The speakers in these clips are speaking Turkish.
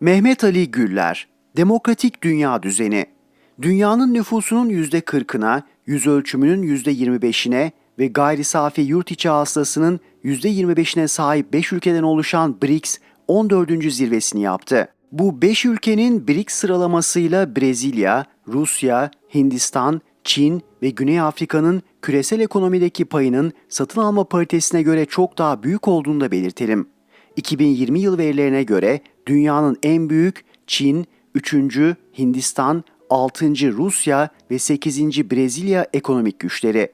Mehmet Ali Güller, Demokratik Dünya Düzeni, dünyanın nüfusunun %40'ına, yüz ölçümünün %25'ine ve gayri safi yurt içi hasılasının %25'ine sahip 5 ülkeden oluşan BRICS 14. zirvesini yaptı. Bu 5 ülkenin BRICS sıralamasıyla Brezilya, Rusya, Hindistan, Çin ve Güney Afrika'nın küresel ekonomideki payının satın alma paritesine göre çok daha büyük olduğunu da belirtelim. 2020 yıl verilerine göre dünyanın en büyük Çin, 3. Hindistan, 6. Rusya ve 8. Brezilya ekonomik güçleri.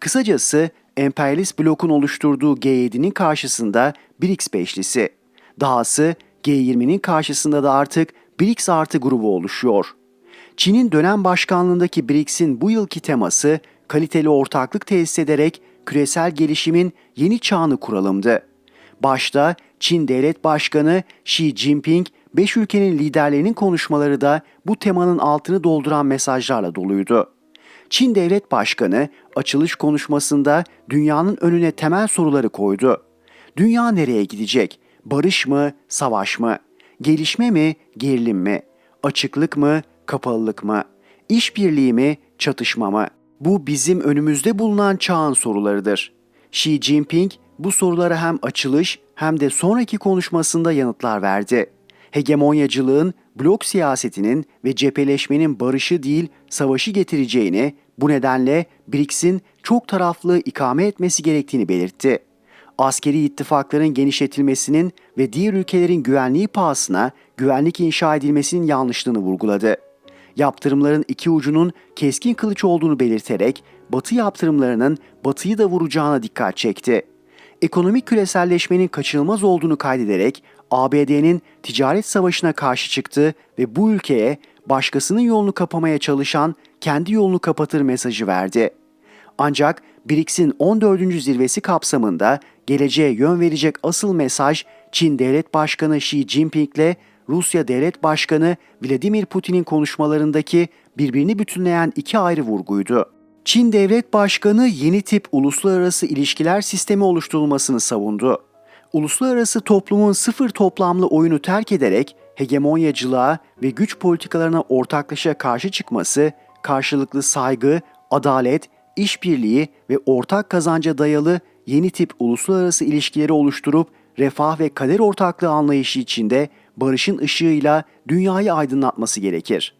Kısacası emperyalist blokun oluşturduğu G7'nin karşısında BRICS beşlisi. Dahası G20'nin karşısında da artık BRICS artı grubu oluşuyor. Çin'in dönem başkanlığındaki BRICS'in bu yılki teması kaliteli ortaklık tesis ederek küresel gelişimin yeni çağını kuralımdı. Başta Çin Devlet Başkanı Xi Jinping, 5 ülkenin liderlerinin konuşmaları da bu temanın altını dolduran mesajlarla doluydu. Çin Devlet Başkanı açılış konuşmasında dünyanın önüne temel soruları koydu. Dünya nereye gidecek? Barış mı, savaş mı? Gelişme mi, gerilim mi? Açıklık mı, kapalılık mı? İşbirliği mi, çatışma mı? Bu bizim önümüzde bulunan çağın sorularıdır. Xi Jinping bu sorulara hem açılış hem de sonraki konuşmasında yanıtlar verdi. Hegemonyacılığın, blok siyasetinin ve cepheleşmenin barışı değil savaşı getireceğini, bu nedenle BRICS'in çok taraflı ikame etmesi gerektiğini belirtti. Askeri ittifakların genişletilmesinin ve diğer ülkelerin güvenliği pahasına güvenlik inşa edilmesinin yanlışlığını vurguladı. Yaptırımların iki ucunun keskin kılıç olduğunu belirterek Batı yaptırımlarının Batı'yı da vuracağına dikkat çekti. Ekonomik küreselleşmenin kaçınılmaz olduğunu kaydederek ABD'nin ticaret savaşına karşı çıktı ve bu ülkeye başkasının yolunu kapamaya çalışan kendi yolunu kapatır mesajı verdi. Ancak BRICS'in 14. zirvesi kapsamında geleceğe yön verecek asıl mesaj Çin Devlet Başkanı Xi Jinping ile Rusya Devlet Başkanı Vladimir Putin'in konuşmalarındaki birbirini bütünleyen iki ayrı vurguydu. Çin Devlet Başkanı yeni tip uluslararası ilişkiler sistemi oluşturulmasını savundu. Uluslararası toplumun sıfır toplamlı oyunu terk ederek hegemonyacılığa ve güç politikalarına ortaklaşa karşı çıkması, karşılıklı saygı, adalet, işbirliği ve ortak kazanca dayalı yeni tip uluslararası ilişkileri oluşturup refah ve kader ortaklığı anlayışı içinde barışın ışığıyla dünyayı aydınlatması gerekir.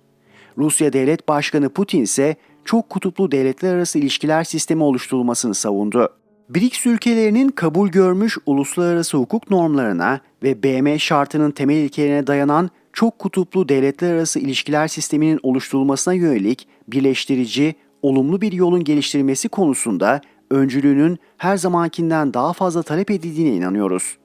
Rusya Devlet Başkanı Putin ise çok kutuplu devletler arası ilişkiler sistemi oluşturulmasını savundu. BRICS ülkelerinin kabul görmüş uluslararası hukuk normlarına ve BM şartının temel ilkelerine dayanan çok kutuplu devletler arası ilişkiler sisteminin oluşturulmasına yönelik birleştirici, olumlu bir yolun geliştirilmesi konusunda öncülüğünün her zamankinden daha fazla talep edildiğine inanıyoruz.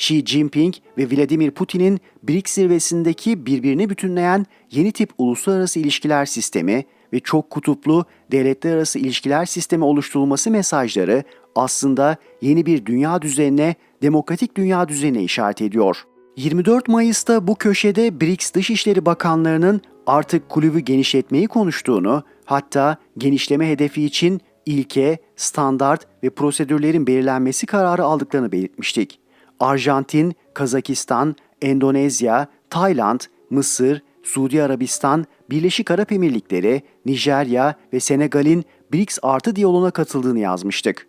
Xi Jinping ve Vladimir Putin'in BRICS zirvesindeki birbirini bütünleyen yeni tip uluslararası ilişkiler sistemi ve çok kutuplu devletler arası ilişkiler sistemi oluşturulması mesajları aslında yeni bir dünya düzenine, demokratik dünya düzenine işaret ediyor. 24 Mayıs'ta bu köşede BRICS Dışişleri Bakanlarının artık kulübü genişletmeyi konuştuğunu, hatta genişleme hedefi için ilke, standart ve prosedürlerin belirlenmesi kararı aldıklarını belirtmiştik. Arjantin, Kazakistan, Endonezya, Tayland, Mısır, Suudi Arabistan, Birleşik Arap Emirlikleri, Nijerya ve Senegal'in BRICS artı diyaloğuna katıldığını yazmıştık.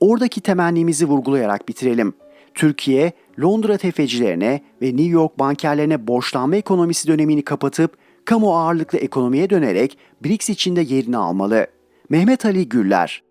Oradaki temennimizi vurgulayarak bitirelim. Türkiye, Londra tefecilerine ve New York bankerlerine borçlanma ekonomisi dönemini kapatıp kamu ağırlıklı ekonomiye dönerek BRICS içinde yerini almalı. Mehmet Ali Güller